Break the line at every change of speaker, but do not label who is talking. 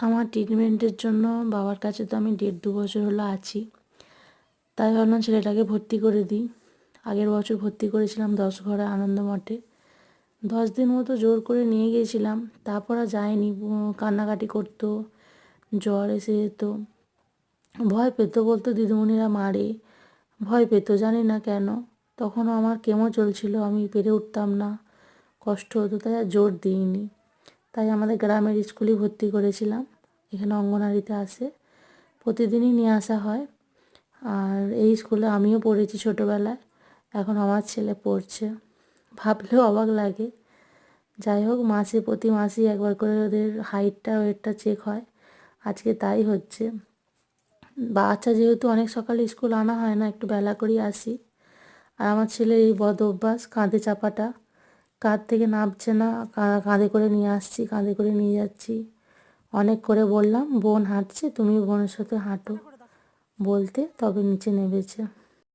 আমার ট্রিটমেন্টের জন্য বাবার কাছে তো আমি দেড় দু বছর হলো আছি। তাই ভাবলাম ছেলেটাকে ভর্তি করে দিই। আগের বছর ভর্তি করেছিলাম দশ ঘরে আনন্দ মঠে। দশ দিন মতো জোর করে নিয়ে গিয়েছিলাম, তারপর আর যায়নি। কান্নাকাটি করতো, জ্বর এসে যেত। ভয় পেত বলতো, দিদিমণিরা মারে। ভয় পেতো, জানি না কেন। তখনও আমার কেমো চলছিল, আমি পেরে উঠতাম না। কষ্ট হতো, তাই আর জোর দিইনি। তাই আমাদের গ্রামের স্কুলে ভর্তি করেছিলাম। এখানে অঙ্গনারীতে আসে প্রতিদিনই নিয়ে আসা হয়। আর এই স্কুলে আমিও পড়েছি ছোটোবেলায়। এখন আমার ছেলে পড়ছে। ভাবলেও অবাক লাগে। যাই হোক, মাসে প্রতি মাসেই একবার করে ওদের হাইটটা, ওয়েটটা চেক হয়। আজকে তাই হচ্ছে। বাচ্চা যেহেতু অনেক সকালে স্কুল আনা হয় না, একটু বেলা করেই আসি। আর আমার ছেলের এই বদ অভ্যাস, কাঁধে চাপাটা। কাঁধ থেকে নামছে না কাঁধে করে নিয়ে আসছি, কাঁধে করে নিয়ে যাচ্ছি। অনেক করে বললাম, বোন হাঁটছে তুমি বোনের সাথে হাঁটো। বলতে তবে নিচে নেমেছে।